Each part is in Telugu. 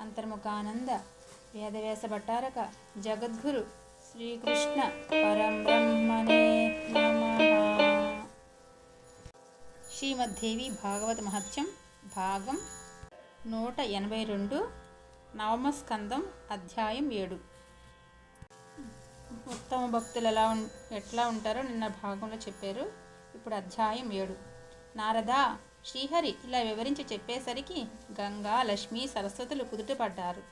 అంతర్ముఖానంద వేదవ్యాస భట్టారక జగద్గురు శ్రీకృష్ణ పరబ్రహ్మణే నమః. శ్రీమద్దేవి భాగవత మహత్యం భాగం నూట ఎనభై రెండు నవమ స్కందం అధ్యాయం ఏడు. ఉత్తమ భక్తులు ఎలా ఉం ఎట్లా ఉంటారో నిన్న భాగంలో చెప్పారు. ఇప్పుడు అధ్యాయం ఏడు. నారదా శ్రీహరి ఇలా వివరించి చెప్పేసరికి గంగా లక్ష్మి సరస్వతులు కుదుటపడ్డారు.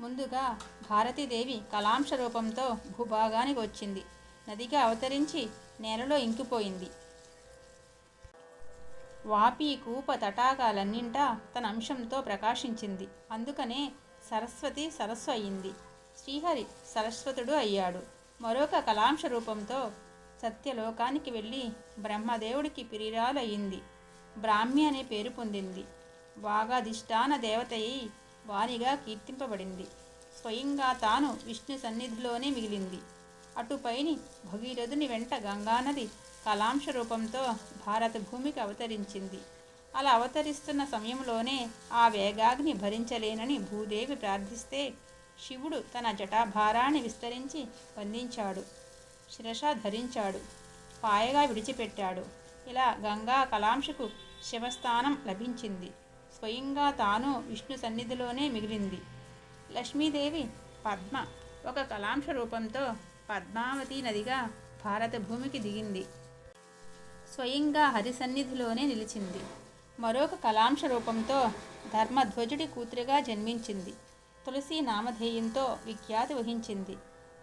ముందుగా భారతీదేవి కలాంశ రూపంతో భూభాగానికి వచ్చింది. నదిగా అవతరించి నేలలో ఇంకిపోయింది. వాపి కూప తటాకాలన్నింటా తన అంశంతో ప్రకాశించింది. అందుకనే సరస్వతి సరస్సు అయింది. శ్రీహరి సరస్వతుడు అయ్యాడు. మరొక కలాంశ రూపంతో సత్యలోకానికి వెళ్ళి బ్రహ్మదేవుడికి పిరిరాలయ్యింది అయ్యింది బ్రాహ్మి అనే పేరు పొందింది. వాగాధిష్టాన దేవతయి వారిగా కీర్తింపబడింది. స్వయంగా తాను విష్ణు సన్నిధిలోనే మిగిలింది. అటుపైని భగీరథుని వెంట గంగానది కలాంశ రూపంతో భారత భూమికి అవతరించింది. అలా అవతరిస్తున్న సమయంలోనే ఆ వేగాగ్ని భరించలేనని భూదేవి ప్రార్థిస్తే శివుడు తన జటాభారాన్ని విస్తరించి బంధించాడు. శిరష ధరించాడు. పాయగా విడిచిపెట్టాడు. ఇలా గంగా కలాంశకు శివస్థానం లభించింది. స్వయంగా తాను విష్ణు సన్నిధిలోనే మిగిలింది. లక్ష్మీదేవి పద్మ ఒక కలాంశ రూపంతో పద్మావతి నదిగా భారత భూమికి దిగింది. స్వయంగా హరి సన్నిధిలోనే నిలిచింది. మరొక కలాంశ రూపంతో ధర్మధ్వజుడి కూతురిగా జన్మించింది. తులసి నామధేయంతో విఖ్యాతి వహించింది.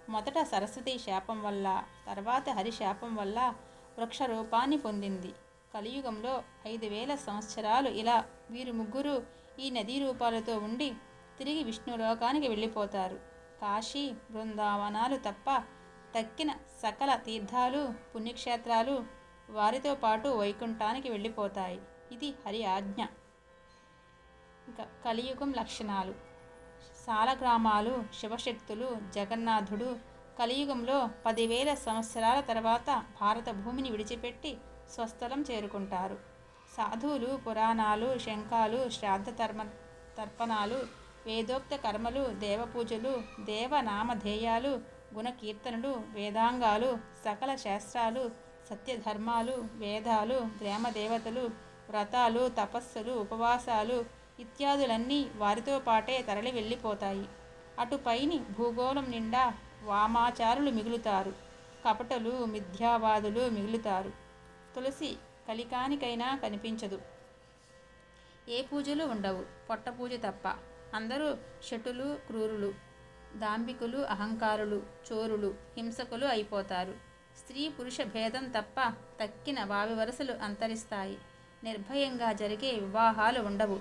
మొదట సరస్వతి శాపం వల్ల తర్వాత హరి శాపం వల్ల వృక్ష రూపాన్ని పొందింది. కలియుగంలో ఐదు వేల సంవత్సరాలు ఇలా వీరు ముగ్గురు ఈ నదీ రూపాలతో ఉండి తిరిగి విష్ణులోకానికి వెళ్ళిపోతారు. కాశీ బృందావనాలు తప్ప తక్కిన సకల తీర్థాలు పుణ్యక్షేత్రాలు వారితో పాటు వైకుంఠానికి వెళ్ళిపోతాయి. ఇది హరి ఆజ్ఞ. ఇంకా కలియుగం లక్షణాలు. సాలగ్రామాలు శివశక్తులు జగన్నాథుడు కలియుగంలో పదివేల సంవత్సరాల తర్వాత భారత భూమిని విడిచిపెట్టి స్వస్థలం చేరుకుంటారు. సాధువులు పురాణాలు శంఖాలు శ్రాద్ధ తర్మ తర్పణాలు వేదోక్త కర్మలు దేవపూజలు దేవనామధేయాలు గుణకీర్తనలు వేదాంగాలు సకల శాస్త్రాలు సత్యధర్మాలు వేదాలు గ్రామదేవతలు వ్రతాలు తపస్సులు ఉపవాసాలు ఇత్యాదులన్నీ వారితో పాటే తరలి వెళ్ళిపోతాయి. అటుపైని భూగోళం నిండా వామాచారులు మిగులుతారు. కపటలు మిథ్యావాదులు మిగులుతారు. తులసి కలికానికైనా కనిపించదు. ఏ పూజలు ఉండవు. పొట్ట పూజ తప్ప. అందరూ షటులు క్రూరులు దాంబికులు అహంకారులు చోరులు హింసకులు అయిపోతారు. స్త్రీ పురుష భేదం తప్ప తక్కిన వావి వరసలు అంతరిస్తాయి. నిర్భయంగా జరిగే వివాహాలు ఉండవు.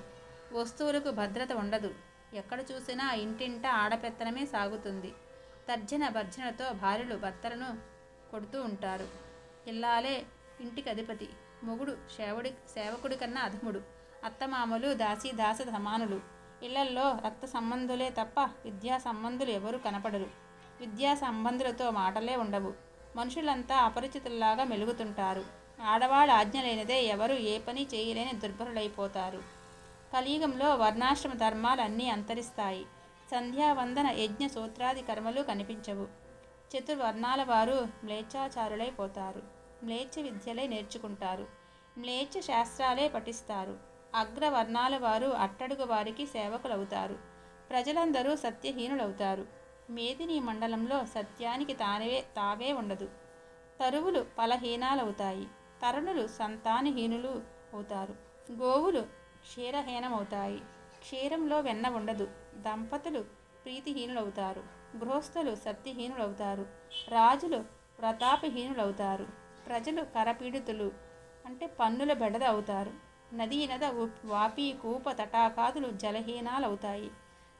వస్తువులకు భద్రత ఉండదు. ఎక్కడ చూసినా ఇంటింట ఆడపెత్తనమే సాగుతుంది. తర్జన భర్జనతో భార్యలు భర్తలను కొడుతూ ఉంటారు. ఇల్లాలే ఇంటికి అధిపతి. మొగుడు సేవడి సేవకుడి కన్నా అధముడు. అత్తమామలు దాసి దాస సమానులు. ఇళ్ళల్లో రక్త సంబంధులే తప్ప విద్యా సంబంధులు ఎవరు కనపడరు. విద్యా సంబంధులతో మాటలే ఉండవు. మనుషులంతా అపరిచితుల్లాగా మెలుగుతుంటారు. ఆడవాళ్ళ ఆజ్ఞ లేనిదే ఎవరు ఏ పని చేయలేని దుర్భరులైపోతారు. కలియుగంలో వర్ణాశ్రమ ధర్మాలు అన్నీ అంతరిస్తాయి. సంధ్యావందన యజ్ఞ సూత్రాది కర్మలు కనిపించవు. చతుర్వర్ణాల వారు మ్లేచ్చాచారులైపోతారు మ్లేచ్ఛ విద్యలే నేర్చుకుంటారు. మ్లేచ్ఛ శాస్త్రాలే పఠిస్తారు. అగ్రవర్ణాల వారు అట్టడుగు వారికి సేవకులవుతారు. ప్రజలందరూ సత్యహీనులవుతారు. మేదిని మండలంలో సత్యానికి తానే తావే ఉండదు. తరువులు ఫలహీనాలవుతాయి. తరుణులు సంతానహీనులు అవుతారు. గోవులు క్షీరహీనమవుతాయి. క్షీరంలో వెన్న ఉండదు. దంపతులు ప్రీతిహీనులవుతారు. గృహస్థులు సత్యహీనులవుతారు రాజులు ప్రతాపహీనులవుతారు. ప్రజలు కరపీడితులు అంటే పన్నుల బెడద అవుతారు. నదీ నద వాపి కూప తటాకాదులు జలహీనాలవుతాయి.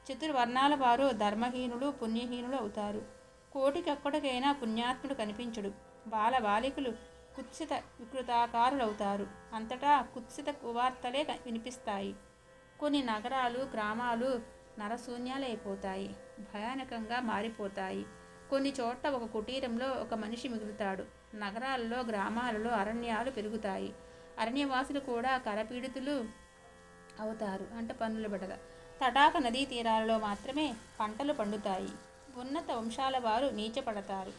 చతుర్వర్ణాల వారు ధర్మహీనులు పుణ్యహీనులు అవుతారు. కోటికక్కడికైనా పుణ్యాత్ముడు కనిపించుడు. బాల బాలికలు కుత్సిత వికృతాకారులవుతారు. అంతటా కుత్సిత కువార్తలే వినిపిస్తాయి. కొన్ని నగరాలు గ్రామాలు నరశూన్యాలైపోతాయి. భయానకంగా మారిపోతాయి. కొన్ని చోట్ల ఒక కుటీరంలో ఒక మనిషి మిగులుతాడు. నగరాల్లో గ్రామాలలో అరణ్యాలు పెరుగుతాయి. అరణ్యవాసులు కూడా కరపీడితులు అవుతారు. అంటే పనులు బెడద. తటాక నదీ తీరాలలో మాత్రమే పంటలు పండుతాయి. ఉన్నత వంశాల వారు నీచపడతారు.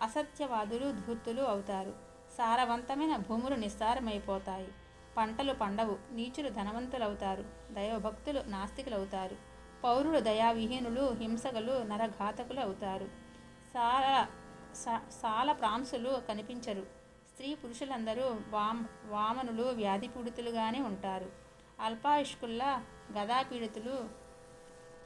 అసత్యవాదులు ధూర్తులు అవుతారు. సారవంతమైన భూములు నిస్సారమైపోతాయి. పంటలు పండవు నీచులు ధనవంతులవుతారు దైవభక్తులు నాస్తికులవుతారు. పౌరులు దయావిహీనులు హింసకులు నరఘాతకులు అవుతారు సాల సాల ప్రాంసులు కనిపించరు. స్త్రీ పురుషులందరూ వామ్ వామనులు వ్యాధి పీడితులుగానే ఉంటారు. అల్పాయుష్కుల్లా గదా పీడితులు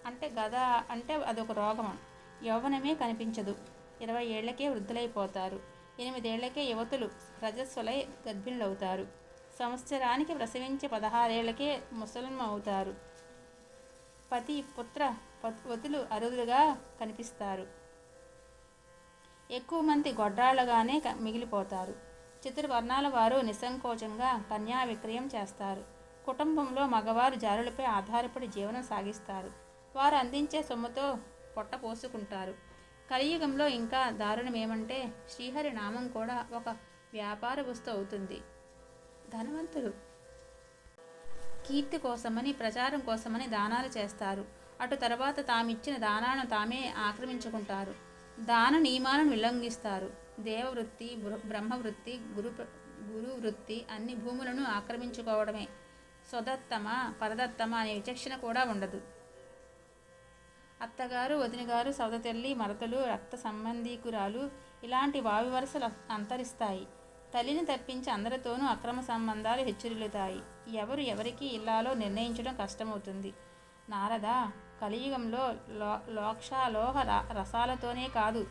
అంటే గదా అంటే అదొక రోగం. యౌవనమే కనిపించదు. ఇరవై ఏళ్ళకే వృద్ధులైపోతారు. ఎనిమిదేళ్ళకే యువతులు రజస్సులై గర్భిణులవుతారు. సంవత్సరానికి ప్రసవించే పదహారేళ్ళకే ముసలిం అవుతారు. పతి పుత్ర వతులు అరుదులుగా కనిపిస్తారు. ఎక్కువ మంది గొడ్రాళ్ళగానే మిగిలిపోతారు. చతుర్వర్ణాల వారు నిస్సంకోచంగా కన్యా విక్రయం చేస్తారు. కుటుంబంలో మగవారు జారులపై ఆధారపడి జీవనం సాగిస్తారు. వారు అందించే సొమ్ముతో పొట్ట పోసుకుంటారు. కలియుగంలో ఇంకా దారుణమేమంటే శ్రీహరి నామం కూడా ఒక వ్యాపార వస్తు అవుతుంది. ధనవంతులు. కీర్తి కోసమని ప్రచారం కోసమని దానాలు చేస్తారు. అటు తర్వాత తామిచ్చిన దానాలను తామే ఆక్రమించుకుంటారు. దాన నియమాలను ఉల్లంఘిస్తారు. దేవవృత్తి బ్రహ్మవృత్తి గురు గురు వృత్తి అన్ని భూములను ఆక్రమించుకోవడమే. స్వదత్తమ పరదత్తమ అనే విచక్షణ కూడా ఉండదు. అత్తగారు వదినగారు సౌదతెల్లి మరతలు రక్త సంబంధీకురాలు ఇలాంటి వావి వరుసలు అంతరిస్తాయి. తల్లిని తప్పించి అందరితోనూ అక్రమ సంబంధాలు హెచ్చరిల్లుతాయి. ఎవరు ఎవరికి ఇల్లాలో నిర్ణయించడం కష్టమవుతుంది. నారద కలియుగంలో లో లోక్షాలోహ ర- రసాలతోనే కాదు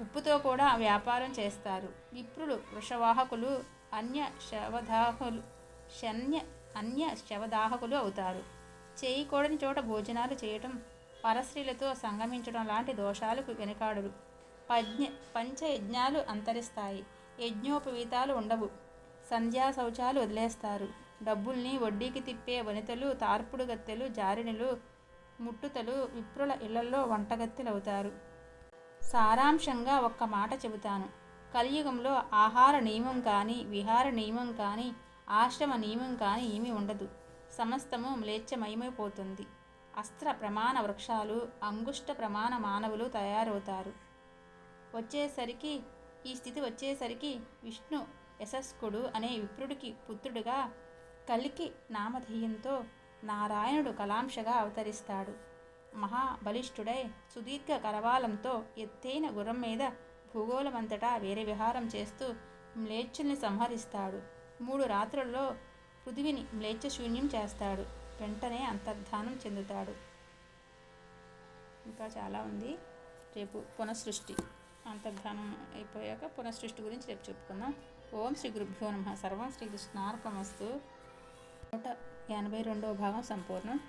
ఉప్పుతో కూడా వ్యాపారం చేస్తారు. విప్రులు వృషవాహకులు అన్య శవదాహులు శన్య అన్య శవదాహకులు అవుతారు. చేయకూడని చోట భోజనాలు చేయటం పరస్త్రీలతో సంగమించడం లాంటి దోషాలకు వెనుకాడులు పజ్ఞ పంచయజ్ఞాలు అంతరిస్తాయి. యజ్ఞోపవీతాలు ఉండవు. సంధ్యా శౌచాలు వదిలేస్తారు. డబ్బుల్ని వడ్డీకి తిప్పే వనితలు తార్పుడు గత్తెలు జారిణులు ముట్టుతలు విప్రుల ఇళ్ళలో వంటగత్తెలవుతారు. సారాంశంగా ఒక్క మాట చెబుతాను. కలియుగంలో ఆహార నియమం కానీ విహార నియమం కానీ ఆశ్రమ నియమం కానీ ఏమీ ఉండదు. సమస్తము మ్లేచ్ఛమయమైపోతుంది. అస్త్ర ప్రమాణ వృక్షాలు అంగుష్ట ప్రమాణ మానవులు తయారవుతారు. వచ్చేసరికి ఈ స్థితి వచ్చేసరికి విష్ణు యశస్కుడు అనే విప్రుడికి పుత్రుడిగా కలికి నామధేయంతో నారాయణుడు కలాంశగా అవతరిస్తాడు. మహాబలిష్ఠుడై సుదీర్ఘ కరవాలంతో ఎత్తైన గుర్రం మీద భూగోళమంతటా వేరే విహారం చేస్తూ మ్లేచ్చుల్ని సంహరిస్తాడు. మూడు రాత్రుల్లో పృథివిని మ్లేచ్ఛ శూన్యం చేస్తాడు. వెంటనే అంతర్ధానం చెందుతాడు. ఇంకా చాలా ఉంది. రేపు పునఃసృష్టి. అంతర్ధానం అయిపోయాక పునఃసృష్టి గురించి రేపు చెప్పుకుందాం. ఓం శ్రీ గురుభ్యో నమ. సర్వం శ్రీకృష్ణార్పణమస్తు నూట ఎనభై రెండవ భాగం సంపూర్ణం.